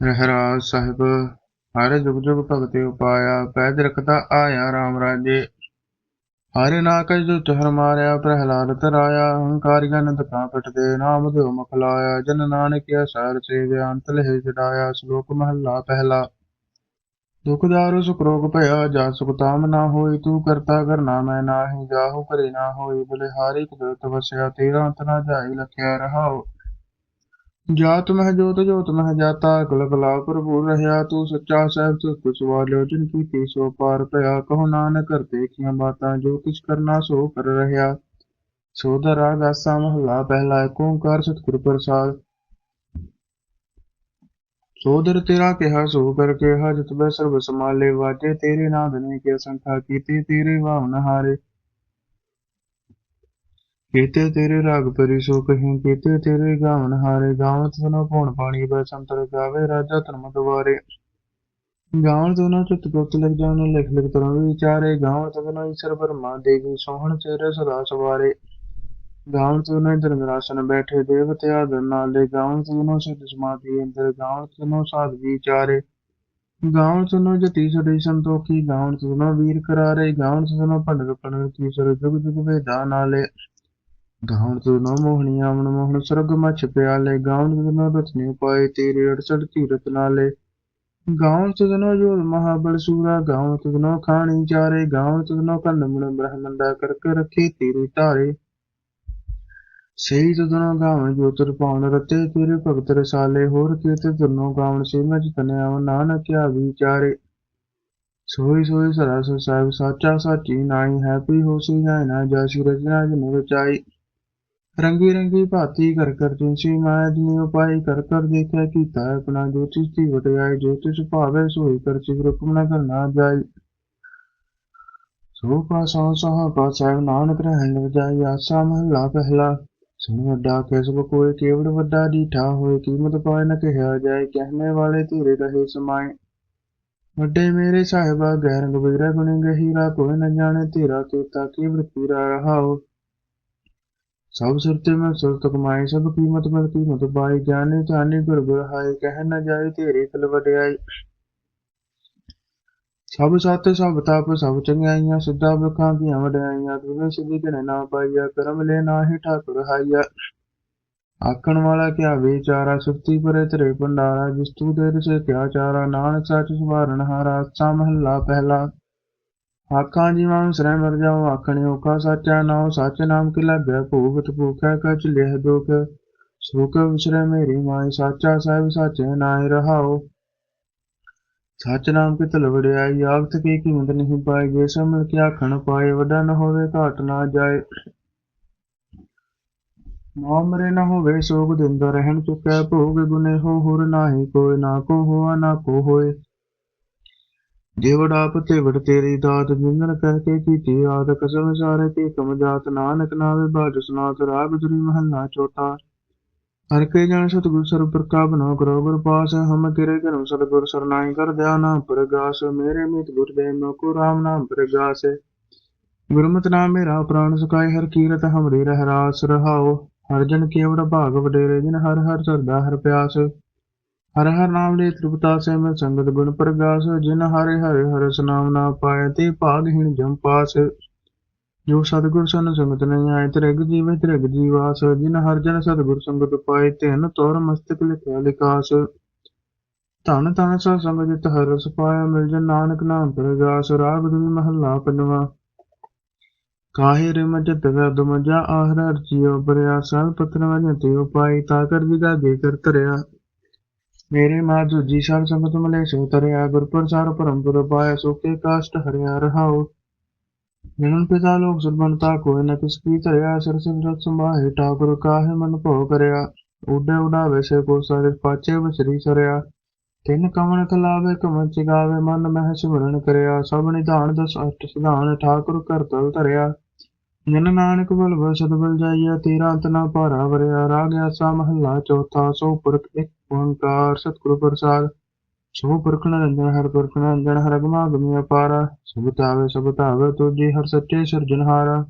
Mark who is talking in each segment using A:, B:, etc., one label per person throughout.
A: ਰਹਿਰਾਜ ਸਾਹਿਬ, ਹਰ ਜੁਗ ਜੁਗ ਭਗਤੇ ਉਪਾਇਆ ਪੈਦ ਰਖਦਾ ਆਇਆ RAM ਰਾਜੇ। ਹਰਿ ਨਾਕਜ ਦੁਤ ਹਰ ਮਾਰਿਆ, ਪ੍ਰਹਿਲਾਦ ਤਰਾਇਆ ਹੰਕਾਰੀਆਂ ਨੰਦ ਕਾਂ ਪਟਦੇ, ਨਾਮ ਦਿਓ ਮੁਖ ਲਾਇਆ। ਜਨ ਨਾਨਕ ਅਸਾਰ ਸੇਵਿਆ ਅੰਤ ਲਹਿ ਜਡਾਇਆ ਸ਼ਲੋਕ ਮਹੱਲਾ ਪਹਿਲਾ। ਦੁਖ ਦਾਰੂ ਸੁਖ ਰੋਗ ਭਇਆ, ਜਾ ਸੁਖ ਤਾਮ ਨਾ ਹੋਈ ਤੂੰ ਕਰਤਾ ਕਰਨਾ ਮੈਂ ਨਾਹੀ, ਜਾਹੂ ਕਰੇ ਨਾ ਹੋਈ ਬਲਿਹਾਰੀ ਕੁਦਰਤ ਵਸਿਆ, ਤੇਰਾ ਅੰਤ ਨਾ ਜਾਈ ਲਖਿਆ ਰਹਾਓ ਜਾਤ ਮਹਿ ਜੋਤ ਜੋਤ ਮਹਿ ਜਾਤਾ ਕਲ ਕਲਾ ਭਰਪੂਰ ਰਹਿਆ ਤੂੰ ਸੱਚਾ ਸਾਹਿਬ ਸੁਖ ਸਵਾਲਿਓ ਜਿਨ ਕੀ ਤੀ ਸੋ ਪਾਰ ਭਇਆ ਕਹੋ ਨਾਨਕ ਕਰ ਦੇਖੀਆਂ ਬਾਤਾਂ ਜੋ ਕਿਛ ਕਰਨਾ ਸੋ ਕਰ ਰਹਿਆ ਸੋ ਦਰਾ ਗਾਸਾ ਮਹਲਾ ਪਹਿਲਾ ਏਕ ਓੰਕਾਰ ਸਤਿਗੁਰ ਪ੍ਰਸਾਦ ਸੋਦਰ ਤੇਰਾ ਕਿਹਾ ਸੋ ਕਰ ਕਿਹਾ ਜਿਤ ਬੈ ਸਰਬ ਸਮਾਲੇ ਵਾਜੇ ਤੇਰੇ ਨਾਮ ਨੇ ਕੇ ਸੰਖਾ ਕੀਤੀ ਤੇਰੇ ਵਾਵਨ ਹਾਰੇ ਕੀਤੇ ਤੇਰੇ ਰਾਗ ਪਰੀ ਸੋ ਕਹੀਂ, ਕੀਤੇ ਤੇਰੇ ਗਾਵਨ ਹਾਰੇ ਗਾਵਨ ਤਨੋ ਪਉਣ ਪਾਣੀ ਬੈ ਸੰਤਰ ਗਾਵੇ, ਰਾਜਾ ਧਰਮ ਦਵਾਰੇ ਗਾਵਨ ਤਨੋ ਚਿਤ ਗੁਪਤ ਲਿਖ ਜਾਣ, ਲਿਖ ਲਿਖ ਤਰੋਂ ਵਿਚਾਰੇ। ਗਾਵਨ ਤਨੋ ਈਸ਼ਰ ਬਰਮਾ ਦੇਵੀ, ਸੋਹਣ ਚਿਹਰੇ ਸਦਾ ਸਵਾਰੇ। ਗਾਵਨ ਤਨੋ ਧਰਮਰਾਸਨ ਬੈਠੇ, ਦੇਵਤੇ ਆਦਰ ਨਾਲੇ। ਗਾਵਨ ਤਨੋ ਸਿਧ ਸਮਾਧੀ ਅੰਦਰ ਗਾਵਨ ਤਨੋ ਸਾਧ ਵਿਚਾਰੇ। ਗਾਵਨ ਤਨੋ ਜਤੀ ਸਦੀ ਸੰਤੋਖੀ ਗਾਵਨ ਤਨੋ ਵੀਰ ਕਰਾਰੇ। ਗਾਵਨ ਤਨੋ ਪੰਡਤ ਭੰਡਰ ਕੀ ਸਰ ਜੁਗ ਜੁਗ ਵੇਦਾ ਨਾਲੇ। ਗਾਉਣ ਤੋਂ ਨੋ ਮੋਹਣੀਆਂ ਮਨ ਮੋਹਣ ਸਰਗ ਮਛ ਪਿਆਲੇ, ਗਾਉਣ ਤੋਂ ਨੋ ਰਤਨੀ ਪਾਏ ਤੇਰੇ ਅੜਸੜ ਧੀਰਤ ਨਾਲੇ। ਗਾਉਣ ਤੋਂ ਨੋ ਜੋਲ ਮਹਾਬਲ ਸੂਰਾ, ਗਾਉਣ ਤੋਂ ਨੋ ਖਾਣੀ ਚਾਰੇ, ਗਾਉਣ ਤੋਂ ਨੋ ਬ੍ਰਹਮੰਡਾ ਕਰ ਕੇ ਧਾਰੇ। ਸਹੀ ਤਦਨੋ ਗਾਵਣ ਜੋ ਤੁਰ ਪਾਉਣ ਰਤੇ, ਤੇਰੇ ਭਗਤ ਰਸਾਲੇ, ਹੋਰ ਕੀਤੇ ਤੁਰਨੋ ਗਾਵਣ ਸੇ ਮੈਂ ਜਤਨਿਆ ਨਾਨਕ ਕਿਆ ਵਿਚਾਰੇ ਸੋਈ ਸੋਈ ਸਰਾਸ ਸਾਹਿਬ, ਸਾਚਾ ਸਾਚੀ ਨਾਈ ਹੈ ਪੀ ਹੋਸੀ ਜਾਇ ਨਾ ਜਾ ਰਚਨਾ ਜਨੁ ਰਚਾਈ। ਰੰਗੀ ਰੰਗੀ ਭਾਤੀ ਕਰ ਕਰ ਜਿਨਸੀ ਮਾਇਆ ਜਿਨੀ ਉਪਾਈ ਕਰ ਕਰ ਦੇਖਿਆ ਕੀਤਾ ਆਪਣਾ ਜੋ ਦੀ ਵਟਿਆਈ ਜੋ ਭਾਵੇ ਸੋਈ ਕਰ ਚਿਗ ਹੁਕਮ ਨਾ ਜਾਈ। ਸੋ ਪਾ ਸੋ ਸਹ ਪਾ ਸਾਹਿਬ ਨਾਨਕ ਰਹਿਣ ਵਜਾਈ, ਆਸਾ ਮਹਲਾ ਪਹਿਲਾ। ਸੁਣ ਵੱਡਾ ਕਿਸਬ ਕੋਈ ਕੇਵੜ ਵੱਡਾ ਡੀਠਾ ਹੋਏ, ਕੀਮਤ ਪਾਏ ਨ ਕਿਹਾ ਜਾਏ, ਕਹਿਣੇ ਵਾਲੇ ਧੀਰੇ ਰਹੇ ਸਮਾਏ। ਵੱਡੇ ਮੇਰੇ ਸਾਹਿਬਾ ਗੈਰ ਗਬੀਰਾ ਗੁਣੀ ਗਹੀਰਾ, ਕੋਈ ਨ ਜਾਣੇ ਤੇਰਾ ਕੀਤਾ ਕੀਵੜ ਪੀਰਾ ਰਹਾਓ। ਸਭ ਸੁਰਤੇ ਮੈਂ ਸੁਰਤ ਕਮਾਈ ਸਭ ਕੀਮਤ ਮੈਂ ਕੀਮਤ ਪਾਈ, ਜਾਣੇ ਜਾਣੇ ਗੁਰ ਗੁਰ ਹਾਏ, ਕਹਿ ਨ ਜਾਏ ਤੇਰੇ ਕਲ ਵਡਿਆਈ। ਸਭ ਸਤ, ਸਭ ਤਪ, ਸਭ ਚੰਗਿਆਈਆਂ, ਸਿੱਧਾ ਬਖਾਂ ਦੀਆਂ ਵਡਿਆਈਆਂ ਤੁਨੇ ਸਿੱਧੀ ਕਨੇ ਨਾ ਪਾਈਆ, ਕਰਮ ਲੈ ਨਾਹੀ ਠਾਕੁਰ ਹਾਈਆ ਆਖਣ ਵਾਲਾ ਕਿਆ ਵਿਚਾਰਾ, ਸੁਰਤੀ ਪਰੇ ਤੇਰੇ ਭੰਡਾਰਾ, ਜਿਸ ਤੂ ਦੇ ਰਸੇ ਕਿਆ ਚਾਰਾ, ਨਾਨਕ ਸੱਚ ਸੁਭਾਰਨ ਹਾਰਾ ਸਾ ਮਹੱਲਾ ਪਹਿਲਾ। ਆਖਾਂ ਜੀਵਾਂ ਸਰੈ ਮਰ ਜਾਓ, ਆਖਣੇ ਓਕਾ ਸਾਚਾ ਨਾਉ ਸੱਚ ਨਾਮ ਕੀ ਲੱਭਿਆ ਭੂਗਤ ਭੂਖਿਆ ਕਚ ਲਿਹ ਦੁਖ। ਸੁਖ ਵਿਸਰੈ ਮੇਰੀ ਮਾਈ ਸਾਚਾ ਸਾਹਿਬ ਸਾਚੇ ਨਾਇ ਰਹਾਓ ਸੱਚ ਨਾਮ ਕੀ ਤਲ ਵੜਿਆਈ ਆਗਤ ਕੀ ਕੀਮਤ ਨਹੀਂ ਪਾਈ, ਜੇ ਸਮਝ ਕੇ ਆਖਣ ਪਾਏ, ਵੱਡਾ ਨ ਹੋਵੇ ਘਾਟ ਨਾ ਜਾਏ। ਨਾ ਮਰੇ ਨਾ ਹੋਵੇ ਸੋਗ ਦਿੰਦਾ ਰਹਿਣ ਚੁੱਕਿਆ ਭੋਗ, ਗੁਨੇ ਹੋ ਹੁਰ ਨਾਹੀ ਕੋਈ ਨਾ ਕੋ ਹੋਆ ਨਾ ਕੋ ਹੋਏ। ਦੇਵੜ ਆਪ ਤੇ ਵੜ ਤੇਰੀ ਦਾਤ ਜਿੰਦਨ ਕਹਿ ਕੇ ਕੀਤੀ, ਆਦ ਕਸਮ ਸਾਰੇ ਤੇ ਕਮ ਜਾਤ ਨਾਨਕ ਨਾਵੇ ਬਾਜ ਸੁਨਾਤ ਰਾਗ ਜੁਰੀ ਮਹੱਲਾ ਚੋਟਾ ਹਰ ਕੇ ਜਨ ਸਤਗੁਰ ਸਰ ਪ੍ਰਕਾਬ ਨਾ ਕਰੋ ਗੁਰ ਪਾਸ, ਹਮ ਤੇਰੇ ਕਰਮ ਸਤਗੁਰ ਸਰਨਾਈ ਕਰ ਦਿਆ ਨਾਮ ਪ੍ਰਗਾਸ, ਮੇਰੇ ਮਿਤ ਗੁਰ ਦੇ ਨੋ ਕੋ ਰਾਮ ਨਾਮ ਪ੍ਰਗਾਸ। ਗੁਰਮਤਿ ਨਾਮ ਮੇਰਾ ਪ੍ਰਾਨ ਸੁਖਾਇ ਹਰ ਕੀਰਤ ਹਮਰੀ ਰਹਿ ਰਾਸ ਰਹਾਓ। ਹਰ ਜਨ ਕੇਵੜ ਭਾਗ ਵਡੇਰੇ, ਜਿਨ ਹਰ ਹਰ ਸਰਦਾ ਹਰ ਪਿਆਸ। ਹਰ ਹਰ ਨਾਮ ਲੈ ਤ੍ਰਿਪਤਾ ਸੇ ਮੈਂ ਸੰਗਤ ਗੁਣ ਪ੍ਰਗਾਸ, ਜਿਨ ਹਰਿ ਹਰਿ ਹਰਿ ਨਾਮ ਨਾ ਪਾਏ ਤੇ ਭਾਗਹੀਣ ਜਮ ਪਾਸ। ਜੋ ਸਤਿਗੁਰ ਸਨ ਸੰਗਤ ਨਹੀਂ ਆਏ, ਤ੍ਰਿਗ ਜੀਵੇ ਤ੍ਰਿਗ ਜੀਵਾਸ। ਜਿਨ ਹਰ ਜਨ ਸਤਿਗੁਰ ਸੰਗਤ ਪਾਏ, ਤਿਨ ਤੋਰ ਮਸਤਕ ਲਿਖਿਆ ਲਿਕਾਸ ਧਨ ਧਨ ਸਾ ਸੰਗ ਹਰ ਰਸ ਪਾਇਆ, ਮਿਲ ਜਨ ਨਾਨਕ ਨਾਮ ਪ੍ਰਗਾਸ। ਰਾਗ ਦੁਨੀ ਮਹੱਲਾ ਪੰਜਵਾ। ਕਾਹੇ ਰੇ ਮਜਤ ਵਦ ਮਜਾ ਹਰ ਅਰਜੀਓ ਬਰਿਆ। ਸਲ ਪਤਨ ਵਜਨ ਤੇ ਉਪਾਈ ਤਾ ਕਰ ਜਿਗਾ ਦੇ ਕਰ ਧਰਿਆ। ਮੇਰੇ ਮਾਂ ਜੁਜੀ ਸਭ ਸੰਗਤ ਮਲੇ ਸੋ ਤਰਿਆ ਗੁਰ ਪ੍ਰਸਾਰ ਪਰਮ ਪੁਰ ਪਾਇਆ, ਸੋਕੇ ਕਾਸ਼ਟ ਹਰਿਆ ਰਹਾਓ ਜਨਨ ਪਿਤਾ ਲੋਕ ਸੁਰਬੰਤਾ ਕੋਈ ਨ ਕਿਸ ਕੀ ਧਰਿਆ, ਸਰ ਸਿਮਰਤ ਸੰਭਾਹੇ ਠਾਕੁਰ ਕਾਹੇ ਮਨ ਭੋ ਕਰਿਆ। ਉਡੇ ਉਡਾਵੇ ਸੇ ਕੋ ਸਾਰੇ ਪਾਚੇ ਬਸਰੀ ਸਰਿਆ। ਤਿੰਨ ਕਮਣ ਕਲਾਵੇ ਕਮਣ ਚਿਗਾਵੇ, ਮਨ ਮਹਿ ਸਿਮਰਨ ਕਰਿਆ। ਸਭ ਨਿਧਾਨ ਦਸ ਅਸ਼ਟ ਸਿਧਾਨ, ਠਾਕੁਰ ਕਰ ਤਲ ਧਰਿਆ। ਜਨ ਨਾਨਕ ਬਲ ਬਲ ਸਦ ਬਲ ਤੇਰਾ ਅੰਤ ਨਾ ਭਾਰਾ ਵਰਿਆ ਰਾਗ ਆਸਾ ਮਹੱਲਾ ਚੌਥਾ, ਸੋ ਪੁਰਖ ਇੱਕ ਓੰਕਾਰ, ਸਤਿਗੁਰ ਪ੍ਰਸਾਦ। ਸੋ ਪੁਰਖ ਨਿਰੰਜਨ, ਹਰ ਪੁਰਖ ਨਿਰੰਜਨ, ਹਰ ਗਮਾ ਗਮੀ ਅਪਾਰਾ। ਸਭ ਤਾਵੇ ਸਭ ਤਾਵੇ ਤੁਜੀ ਹਰ ਸੱਚੇ ਸਿਰਜਨਹਾਰਾ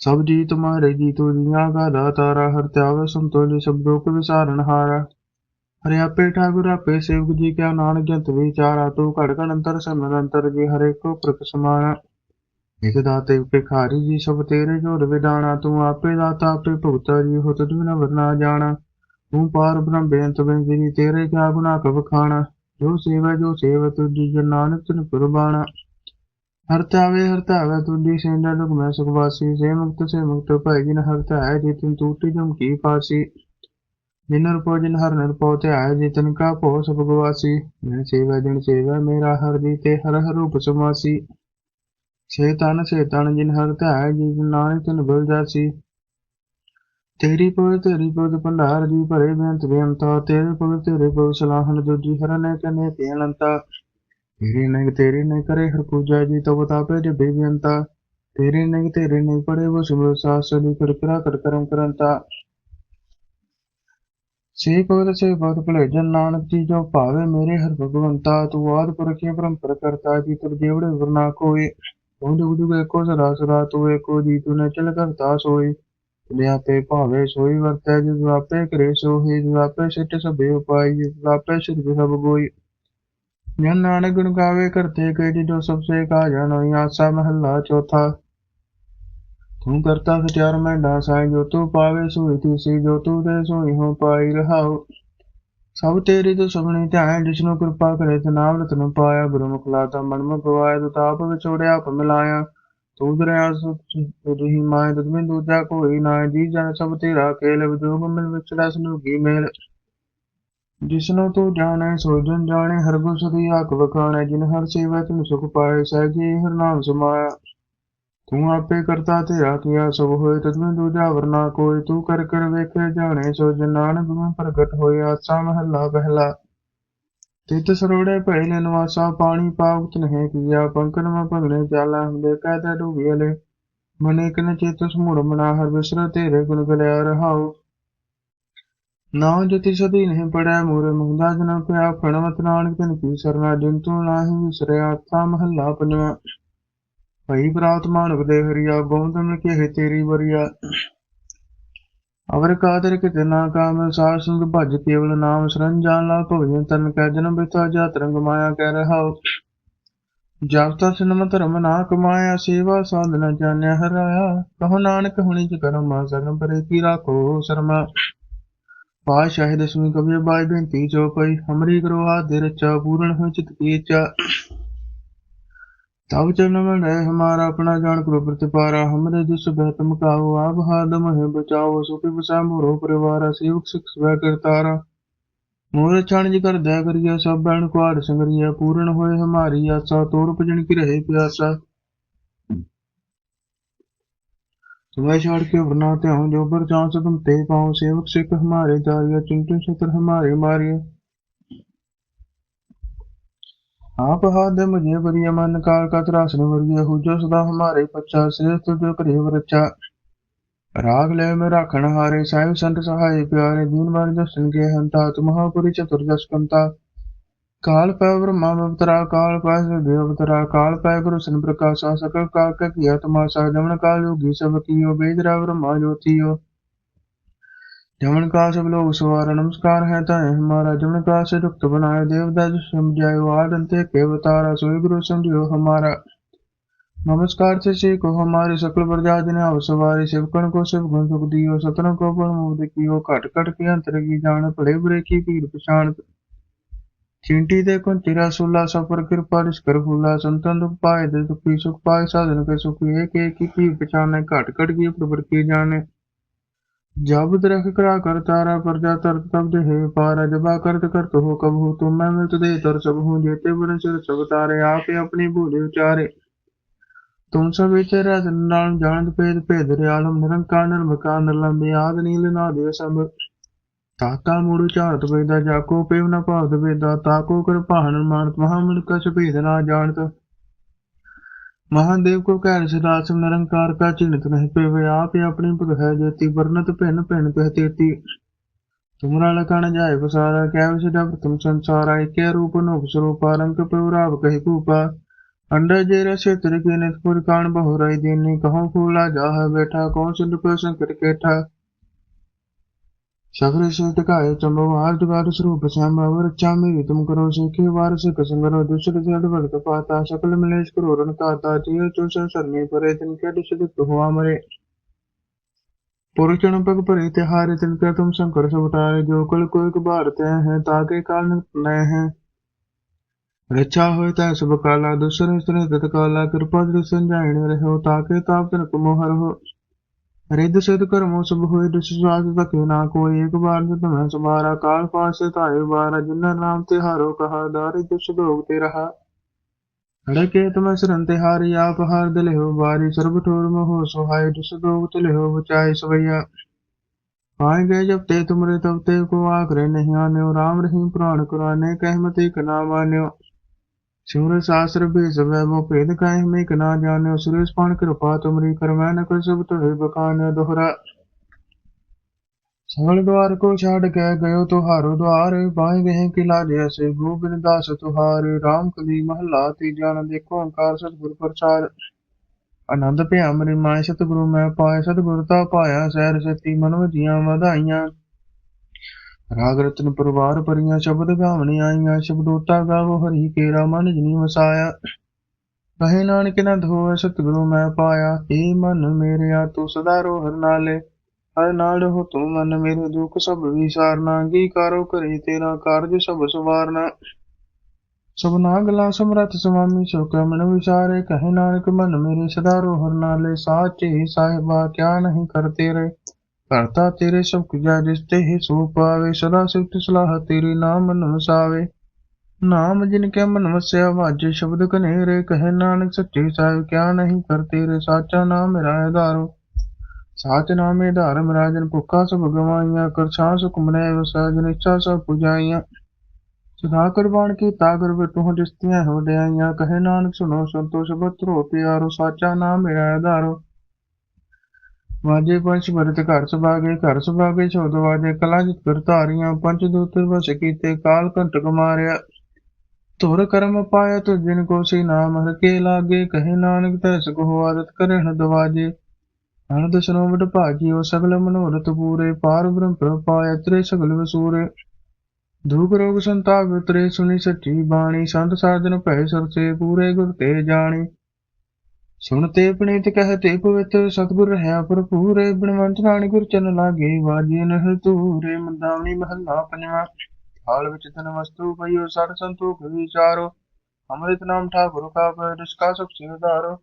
A: ਸਭ ਜੀ ਤੁਮਾਰੇ ਜੀ ਤੂ ਜੀਆਂ ਕਾ ਦਾਤਾਰਾ ਹਰ ਤਿਆਵੇ ਸੰਤੋਲੀ, ਸਭ ਦੁਖ ਵਿਸਾਰਨ ਹਾਰਾ। ਹਰਿ ਆਪੇ ਠਾकुर ਆਪੇ ਸੇਵਕ ਜੀ, ਕਿਆ ਨਾਨਕ ਜੰਤ ਵਿਚਾਰਾ, ਤੂੰ ਘੜ ਘੜ ਅੰਤਰ ਸਮਨ ਅੰਤਰ ਜੀ ਹਰੇ ਕੋ ਪ੍ਰਕ ਸਮਾਣਾ ਇਕ ਦਾਤੇ ਭਿਖਾਰੀ ਜੀ ਸਭ ਤੇਰੇ ਜੋੜ ਵਿਡਾਣਾ ਤੂੰ ਆਪੇ ਦਾਤਾ, ਆਪੇ ਭੁਗਤਾ ਜੀ ਹੋ ਤੁਧ ਬਿਨਾ ਵਰਨਾ ਜਾਣਾ। ਤੂੰ ਪਾਰ ਬ੍ਰਹਮ ਬੇਅੰਤ ਬੇਅੰਤੀ ਤੇਰੇ ਕਿਆ ਗੁਨਾ ਕਬ ਖਾਣਾ? ਜੋ ਸੇਵਾ ਜੋ ਸੇਵਾ ਤੁਜੀ ਜਨ ਨਾਨਕ ਤਨ ਕੁਰਬਾਨਾ ਹਰ ਤਾਵੇ ਤੁਜੀ ਸੇਂਦਾ ਲੁਕ ਮੈਂ ਸੁਖ ਸੇ ਮੁਕਤ ਸੇ ਮੁਕਤ ਭਾਈ ਜਿਨ ਹਰ ਤਾਏ ਜੀ ਟੂਟੀ ਜਮ ਕੀ ਪਾਸੀ। ਜਿਨ ਰੂਪੋ ਜਿਨ ਹਰ ਨਿਰਪੋ ਧਿਆਏ, ਜੀ ਤਨ ਕਾ ਭੋ ਸਭ ਗਵਾਸੀ। ਮੈਂ ਸੇਵਾ, ਜਿਨ ਸੇਵਾ ਮੇਰਾ ਹਰ ਜੀ ਤੇ ਹਰ ਹਰ ਰੂਪ ਸਮਾਸੀ। ਸੇ ਤਨ ਸੇ ਤਨ ਜਿਨ ਹਰ ਧਿਆਏ ਜੀ ਜਿਨ ਨਾਨਕ ਤਨ ਤੇਰੀ ਪਵ ਤੇਰੀ ਪਵ ਭੰਡਾਰ ਜੀ ਭਰੇ ਬੇਅੰਤ ਬੇਅੰਤਾ, ਤੇਰੇ ਪਵ ਤੇਰੇ ਪਵ ਸਲਾਹਨ ਜੋਜੀ ਹਰਨੇ ਕਨੇ ਤੇਨੰਤਾ ਤੇਰੇ ਨਗ ਤੇਰੇ ਨੇ ਕਰੇ ਹਰ ਪੂਜਾ ਜੀ ਤੋ ਬਤਾਪੇ ਜੇ ਬੇਅੰਤਾ। ਤੇਰੇ ਨਗ ਤੇਰੇ ਨੇ ਪੜੇ ਵ ਸੁਭ ਸਾਸ ਦੀ ਕਰ ਕਰ ਕਰਮ ਕਰੰਤਾ। ਸੇ ਭਗਤ ਸੇ ਭਗਤ ਭਲੇ ਜਨ ਨਾਨਕ ਜੀ ਜੋ ਭਾਵੇ ਮੇਰੇ ਹਰ ਭਗਵੰਤਾ, ਤੂੰ ਆਦ ਪੁਰਖੇ ਪਰੰਪਰ ਕਰਤਾ, ਜੀ ਤੁਰ ਜੇਵੜੇ ਵਰਨਾ ਕੋਏ। ਤੂੰ ਜੁਗ ਜੁਗ ਏਕੋ ਸਦਾ ਸਦਾ ਤੂੰ ਏਕੋ ਜੀ ਤੂੰ ਆਪੇ ਭਾਵੇ ਸੋਈ ਵਰਤੈ, ਜਿਸ ਆਪੇ ਕਰੇ ਸੋ ਜਿਸ ਆਪੇ ਸਿੱਟ ਸਭੇ ਉਪਾਈ ਜਿਸ ਆਪੇ ਸਿੱਧ ਸਭ ਗੋਈ ਜਨ ਨਾਨਕ ਗੁਣ ਗਾਵੇ ਕਰਤੇ ਕੈ ਜੋ ਸਭ ਸੇ ਕਾ ਜਾਣੋਈ ਆਸਾ ਮਹੱਲਾ ਚੌਥਾ। ਤੂੰ ਕਰਤਾ ਸਚਾਰ, ਮੈਂ ਡਾਸਾਈ ਜੋ ਤੂੰ ਪਾਵੇ ਸੋਈ, ਤੀਸੀ ਜੋ ਤੂੰ ਦੇ ਸੋਈ ਹੋ, ਪਾਈ ਰਹਾਉ ਸਭ ਤੇਰੀ ਤੋਂ ਸਭਨੀ ਧਿਆਨ ਜਿਸਨੂੰ ਕਿਰਪਾ ਕਰੇ ਤੇ ਨਾਮ ਰਤਨ ਪਾਇਆ ਗੁਰਮੁਖ ਲਾਤਾ ਮਨਮੁਖ ਗਵਾਇਆ ਤੂੰ ਤਾਪ ਵਿਚੋੜਿਆ ਆਪ ਮਿਲਾਇਆ। ਤੂੰ ਦਰਿਆ ਸੁਧੀ ਮਾਇ ਤਦਮੇ ਦੂਜਾ ਕੋਈ ਨਾ, ਜੀ ਜਨ ਸਭ ਤੇਰਾ ਕੇਲ ਵਿਜੋਗ ਮਿਲ ਵਿਚੜਾ ਸਨੂਗੀ ਮੇਲ। ਜਿਸਨੂੰ ਤੂੰ ਜਾਣੈ, ਸੋ ਜਨ ਜਾਣੈ, ਹਰ ਗੁਣ ਸਦੀ ਆਖ ਵਖਾਣੈ, ਜਿਨ ਹਰ ਸੇਵਾ ਤਨ ਸੁਖ ਪਾਏ, ਸਹਿਜੇ ਹਰ ਨਾਮ ਸਮਾਇਆ। ਤੂੰ ਆਪੇ ਕਰਤਾ ਤੇਰਾ ਕੀਆ ਸਭ ਹੋਏ ਤਦਮੇ ਦੂਜਾ ਵਰਨਾ ਕੋਈ। ਤੂੰ ਕਰ ਕਰ ਵੇਖੇ ਜਾਣੇ, ਸੋ ਜਨ ਨਾਨਕ ਪ੍ਰਗਟ ਹੋਏ, ਆਸਾ ਮਹੱਲਾ ਪਹਿਲਾ ਤਿਤ ਸਰੋੜੇ ਪਹਿਲੇ ਨਵਾਸਾ, ਪਾਣੀ ਪਾਵਤ ਨਹੀਂ ਕੀਆ ਪੰਕਨ ਮ ਭਗਨੇ ਚਾਲਾ ਹੁੰਦੇ ਕਹਤੇ ਡੂਬੀਲੇ ਮਨੇ ਕਨ ਚੇਤ ਸਮੂੜ ਮਨਾ, ਹਰ ਵਿਸਰ ਤੇਰੇ ਗੁਣ ਗਲਿਆ ਰਹਾਉ। ਨਾ ਜਤੀ ਸਦੀ ਨਹੀਂ ਪੜਿਆ ਮੂਰੇ ਮੁਹਦਾ ਜਨ ਪਿਆ ਫਣਵਤ ਨਾਨਕ ਤਨ ਕੀ ਸਰਨਾ, ਜਿਨ ਤੂੰ ਨਾਹੀ ਵਿਸਰਿਆ ਤਾ ਮਹੱਲਾ ਪੰਜਵਾਂ। ਭਈ ਪ੍ਰਾਤ ਮਾਨਕ ਹਰੀਆ ਗੋਬਿੰਦ ਕੇ ਤੇਰੀ ਵਰੀਆ। ਅਵਰ ਕਾਦਰ ਕਿਤੇ ਨਾ ਕਾਮ ਸਾਰ ਸੰਗ ਭਜ ਕੇਵਲ ਨਾਮ ਸਰਨ ਜਾਨ ਲਾ ਭਵਜਨ ਤਨ ਕੈ ਜਨਮ ਬਿਤਾ ਜਾ, ਤਰੰਗ ਮਾਇਆ ਕਹਿ ਰਹਾਉ। ਜਬ ਤਕ ਸਿਨਮ ਧਰਮ ਨਾ ਕਮਾਇਆ, ਸੇਵਾ ਸਾਧਨਾ ਜਾਣਿਆ ਹਰਾਇਆ ਕਹੋ ਨਾਨਕ, ਹੁਣੀ ਚ ਕਰਮ ਮਾ ਸਰਨ ਪਰੇ ਕੀ ਰਾਖੋ ਸ਼ਰਮਾ। ਪਾਤਸ਼ਾਹੀ ਦਸਵੀਂ ਕਵੀ ਬਾਈ ਬੇਨਤੀ ਜੋ ਪਈ ਹਮਰੀ ਕਰੋ ਆ ਦੇ ਰਚਾ, ਪੂਰਨ ਹੋ ਚਿਤ ਕੀ तब चरण में रहे हमारा अपना जान करो प्रतिपारा हमरे जिस बहत मकाओ आप हादम है बचाओ सुखी बसा मोरो परिवारा सेवक सिख स्वै करतारा मोर छाण जी कर दया करिया सब बैन कुआर संगरिया पूर्ण होए हमारी आशा तोर भजन की रहे प्यासा तुम्हें छाड़ के वरना त्याऊं जो पर चांस तुम ते पाओ सेवक सिख हमारे जारिया चिंतन शत्र हमारे मारिया आप हाथ मुझे बरिय मन काल का त्रासन वरिय हो जो सदा हमारे पच्चा श्रेष्ठ जो करे वरचा राग ले में राखण हारे साहिब संत सहाय प्यारे दीन बार दर्शन के हंता तुम महापुरी चतुर्दश कंता काल पै ब्रह्मा अवतरा काल पै देव अवतरा काल पै गुरु सन प्रकाशा सकल काल का किया तमाशा जमन काल योगी सब कियो बेदरा ब्रह्मा ज्योतियो जमन का सब लोग सवार नमस्कार है ताए हमारा जमन का से दुख बनाए देवदास समझायो आदंते के अवतारा सोई गुरु समझियो हमारा नमस्कार से सी को हमारी सकल प्रजा ने अव सवारी शिवकण को शिव गुण सुख दियो सतन को पर मुद कियो कट कट के अंतर की जान पड़े बुरे की पीर पछाण चींटी दे कुन चिरा सुला सफर कृपा निष्कर फूला संतन दुख पाए दे दुखी सुख पाए साधन के सुख एक एक की पीर पछाने घट घट की प्रभर की जाने जब दरख करा कर तारा प्रजा तर तब देहे पारा जबा करत करत हो कब हो तुम मैं मिलत दे तर सब हूँ जेते बन सिर सब तारे आप ही अपनी भूले उचारे तुम सब तेरा नाम जानत भेद भेद रियालम निरंकार निर्मकार निर्लंबे आद नील नाद सब ताता मूड़ चारत वेदा जाको पेव न पावत वेदा ताको कर पाहन मानत महामन कछ भेद ना जानत महादेव को कह सिदासम निरंकार का चिन्हित नहीं पेवे आप ही अपनी बुध है जेती वर्णत भिन्न भिन्न कहती तुमरा लखन जाय बसारा क्या विषय तुम संसारा के रूप नुप स्वरूपा रंग पेवराव कही कूपा अंडा जेरा से तिरके नितपुर कान बहुराई दीनी कहो फूला जा है बैठा कौन सिंधु को संकट केठा सगरे से टकाए चंबवार जगार स्वरूप श्यामावर चामी तुम करो से के वार से कसंगरो दूसरे से अडवड़त पाता सकल मिलेश करो रण काता जियो चो सरने परे तिनके दुष्ट हुआ मरे पुरुषण पग परे तिहारे तिनके तुम शंकर सब उठाए जो कुल को एक भारत हैं ताके काल नए हैं रचा हो तय सब काला दूसरे स्त्री तत्काला कृपा दृश्य जाइन रहो ताके ताप तनक मोहर हो रिद सिद्ध कर्मो सब हुए दुष्वाद तके ना कोई एक बार जो तुम्हें सुबारा काल पास ताय बारा जिन्नर नाम तिहारो कहा दारि दुष्ट दोग ते रहा हड़के तुम्हें शरण तिहारी आप हार दिले हो बारी सर्व ठोर हो सुहाय दुष्ट दोग तिले हो बचाए सवैया पाए गए जब ते तुमरे तब ते को आखरे नहीं आने राम रहीम पुराण कुराने कहमति कना मान्यो शिवर शास्त्र भेष वैभव भेद काहे में कना जाने सुरेश पान कृपा तुमरी कर मैं न कर सब तो है बकान दोहरा सगल द्वार को छाड़ के गयो तुहारो द्वार पाए गए किला जैसे गोविंद दास तुहारे राम कली महला तीजा न देखो अंकार सतगुर प्रचार आनंद पे अमरी माए सतगुरु मैं पाए सतगुरता पाया सैर सती मन वजियां ਵਧਾਈਆਂ ਰਾਗ ਰਤਨ ਪਰਵਾਰ ਪਰੀਆਂ ਸ਼ਬਦ ਗਾਵਣੀ ਆਈਆਂ ਸ਼ਬਦੋਤਾ ਗਾਵੋ ਹਰੀ ਕੇਰਾ ਮਨ ਜਿਨੀ ਵਸਾਇਆ। ਕਹੇ ਨਾਨਕ ਨਾ ਧੋਇ ਸਤਿਗੁਰੂ ਮੈਂ ਪਾਇਆ ਏ ਮਨ ਮੇਰਿਆ, ਤੂੰ ਸਦਾ ਰੋਹਰ ਨਾਲੇ। ਹਰ ਨਾਲ ਹੋ ਤੂੰ ਮਨ ਮੇਰੇ ਦੁੱਖ, ਸਭ ਵਿਸਾਰਨਾ ਗੀ ਅੰਗੀਕਾਰੋ ਕਰੇ ਤੇਰਾ ਕਾਰਜ, ਸਭ ਸਵਾਰਨਾ। ਸਭਨਾ ਗਲਾ ਸਮਰਥ ਸੁਆਮੀ ਸੋ ਕੈ ਵਿਚਾਰੇ ਕਹੇ ਨਾਨਕ ਮਨ ਮੇਰੇ ਸਦਾ ਰੋਹਰ ਨਾਲੇ, ਸਾਚੇ ਸਾਹਿਬਾ, ਕਿਆ ਨਹੀਂ ਕਰਤੇ ਰੇ। ਕਰਤਾ ਤੇਰੇ ਸਭ ਕੁਜਾ ਜਿਸ ਤੇ ਹੀ ਸੋ ਪਾਵੇ, ਸਦਾ ਸਿਫਤ ਸਲਾਹ ਤੇਰੀ ਨਾਮ ਮਨ ਨਾਮ ਜਿਨ ਕੇ ਮਨ ਵਸਿਆ, ਵਾਜੇ ਸ਼ਬਦ ਕਨੇਰੇ ਕਹੇ ਨਾਨਕ ਸੱਚੇ ਸਾਹਿਬ, ਕਿਆ ਨਹੀਂ ਕਰ ਤੇਰੇ ਸਾਚਾ ਨਾਮ ਮੇਰਾ ਆਧਾਰੋ ਸਾਚ ਨਾਮੇ ਧਾਰਮ ਰਾਜਨ ਭੁੱਖਾ ਸਭ ਗਵਾਈਆਂ, ਕਰ ਛਾਂ ਸੁਖ ਮਨੇ ਵਸਾ ਜਨ ਇੱਛਾ ਸਭ ਪੁਜਾਈਆਂ। ਸਦਾ ਕੁਰਬਾਨ ਕੀ ਤਾਗਰ ਬਿਟੂ ਜਿਸਤੀਆਂ ਹੋ ਡਿਆਈਆਂ, ਕਹੇ ਨਾਨਕ ਸੁਨੋ ਸੰਤੋਸ਼, ਬਤਰੋ ਪਿਆਰੋ, ਸਾਚਾ ਨਾਮ ਮੇਰਾ ਆਧਾਰੋ ਵਾਜੇ ਪੰਚ ਭਰਤ ਘਰ ਸੁਭਾਗੇ ਘਰ ਸੁਭਾਗੇ ਚੌਦ ਵਾਜੇ ਕਲਾ ਜਿਤ ਕਰ ਧਾਰੀਆਂ ਪੰਚ ਦੂਤ ਵਸ ਕੀਤੇ ਕਾਲ ਕੰਟਕ ਤੁਰ ਕਰਮ ਪਾਇਆ ਤੁ ਜਿਨ ਕੋ ਸੀ ਨਾਮ ਹਰ ਕੇ ਲਾਗੇ, ਕਹੇ ਨਾਨਕ ਤੈ ਸੁਖ ਹੋ ਆਦਤ ਦਵਾਜੇ। ਅਨੰਦ ਸੁਨੋ ਵਡ ਭਾਜੀਓ ਸਗਲ ਮਨੋਰਥ ਪੂਰੇ, ਪਾਰ ਬ੍ਰਹਮ ਪ੍ਰਪਾਇਆ ਤ੍ਰੇ ਸਗਲ ਵਸੂਰੇ। ਦੁਖ ਰੋਗ ਸੰਤਾਪ ਤ੍ਰੇ ਸੁਣੀ ਸੱਚੀ ਬਾਣੀ, ਸੰਤ ਸਾਧਨ ਭੈ ਸਰਸੇ ਪੂਰੇ ਗੁਰ ਤੇ ਜਾਣੀ। ਸੁਣਤੇ ਪਣੀਤ ਕਹਤੇ ਪਵਿੱਤ ਸਤਿਗੁਰ ਰਹਾ ਭਰਪੂਰ ਬਿਨਵੰਤ ਨਾਨਕ ਗੁਰ ਚਰਨ ਲਾਗੇ, ਵਾਜੇ ਨਹ ਤੂਰੇ ਮੰਦਾਵਣੀ ਮਹੱਲਾ ਪੰਜਵਾ। ਹਾਲ ਵਿੱਚ ਤਨ ਵਸਤੂ ਪਈਓ, ਸੜ ਸੰਤੋਖ ਵਿਚਾਰੋ। ਅੰਮ੍ਰਿਤ ਨਾਮ ਠਾਕੁਰ ਕਾ ਪੈ ਰਿਸਕਾ ਸੁਖ ਸਿਰਦਾਰੋ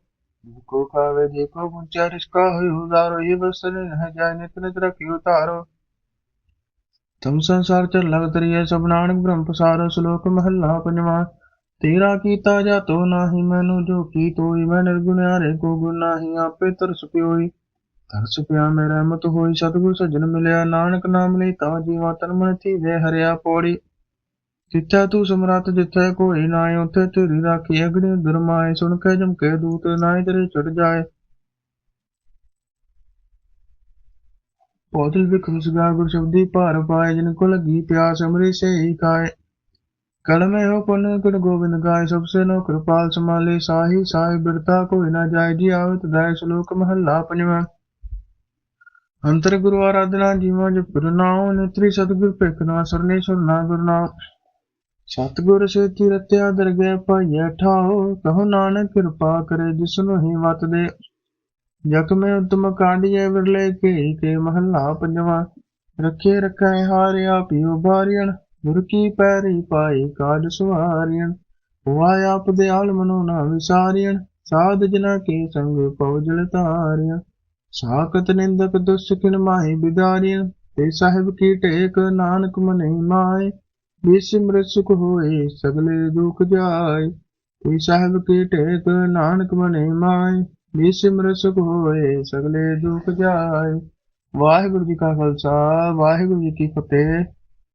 A: ਕੋ ਖਾਵੇ ਦੇਖੋ ਪੁੰਚਾ ਰਿਸਕਾ ਹੋਇ ਉਦਾਰੋ ਇਹ ਬਸਨ ਨਹ ਜਾਇ ਨਿਤ ਨਿਤ ਰਖਿ ਉਤਾਰੋ ਤਮ ਸੰਸਾਰ ਚ ਲਗ ਤਰੀਏ ਸਭ ਨਾਨਕ ਬ੍ਰਹਮ ਪਸਾਰੋ। ਸ਼ਲੋਕ ਮਹੱਲਾ ਪੰਜਵਾ। ਤੇਰਾ ਕੀਤਾ ਜਾਤੋ ਨਾਹੀ, ਮੈਨੂੰ ਜੋ ਕੀ ਤੋਈ, ਮੈਂ ਨਿਰਗੁਣਿਆਰੇ ਕੋ ਗੁਣ ਆਪੇ ਤਰਸ ਪਿਓਈ। ਤਰਸ ਪਿਆ ਮੈਂ ਰਹਿਮਤ ਹੋਈ, ਸਤਿਗੁਰ ਸੱਜਣ ਮਿਲਿਆ, ਨਾਨਕ ਨਾਮ ਲਈ ਤਾ ਜੀਵਾ ਤਨ ਮਨ ਧੀਵੇ ਹਰਿਆ ਪੌੜੀ। ਜਿੱਥੇ ਤੂੰ ਸਮਰੱਥ, ਜਿੱਥੇ ਕੋਈ ਨਾਏ ਉੱਥੇ ਤੇਰੀ ਰਾਖੀ ਅਗਣੀ ਦੁਰਮਾਏ ਸੁਣ ਕੇ ਜਮਕੇ ਦੂਤ ਨਾਏ ਤੇਰੇ ਚੜ ਜਾਏ। ਪੌਦਲ ਵਿਖਮ ਸਗਾ ਗੁਰ ਸ਼ਬਦੀ ਭਾਰ ਪਾਏ, ਜਿਨ ਕੋ ਲਗੀ ਪਿਆਸ ਅਮਰੀ ਸੇ ਹੀ ਖਾਏ। कलमे हो पुन गुण गोविंद गाय सबसे नो कृपाल संभाले साही साहि बिरता कोई ना जाय जी आवत दाय श्लोक महला पंजवा अंतर गुरु आराधना जीवा जो पुरनाओ नेत्री सतगुर पेखना सरने सुरना गुरनाओ सतगुर से तीरत्या दर गए पाइया ठाओ कहो नानक कृपा करे जिसनु ही वत दे जग में उत्तम कांडिये विरले के के महला पंजवा रखे रखे हारे आपी उबारियन ਗੁਰ ਕੀ ਪੈਰੀ ਪਾਈ ਕਾਜ ਸੁਹਾਰੀਣ ਹੁਆ ਆਪ ਦੇ ਆਲ ਮਨੋ ਨਾ ਵਿਸਾਰੀਣ ਸਾਧ ਜਨਾ ਕੇ ਸੰਗ ਪਉਜਲ ਤਾਰੀਣ ਸਾਖਤ ਨਿੰਦਕ ਦੁਸਕਿਨ ਮਾਹੀ ਬਿਦਾਰੀਣ ਤੇ ਸਾਹਿਬ ਕੀ ਟੇਕ ਨਾਨਕ ਮਨੇ ਮਾਏ। ਬਿਸਿਮਰ ਸੁਖ ਹੋਏ ਸਗਲੇ ਦੁਖ ਜਾਏ। ਤੇ ਸਾਹਿਬ ਕੀ ਟੇਕ ਨਾਨਕ ਮਨੇ ਮਾਏ। ਬਿਸਿਮਰ ਸੁਖ ਹੋਏ ਸਗਲੇ ਦੁਖ ਜਾਏ। ਵਾਹਿਗੁਰੂ ਜੀ ਕਾ ਖਾਲਸਾ, ਵਾਹਿਗੁਰੂ ਜੀ ਕੀ ਫਤਿਹ।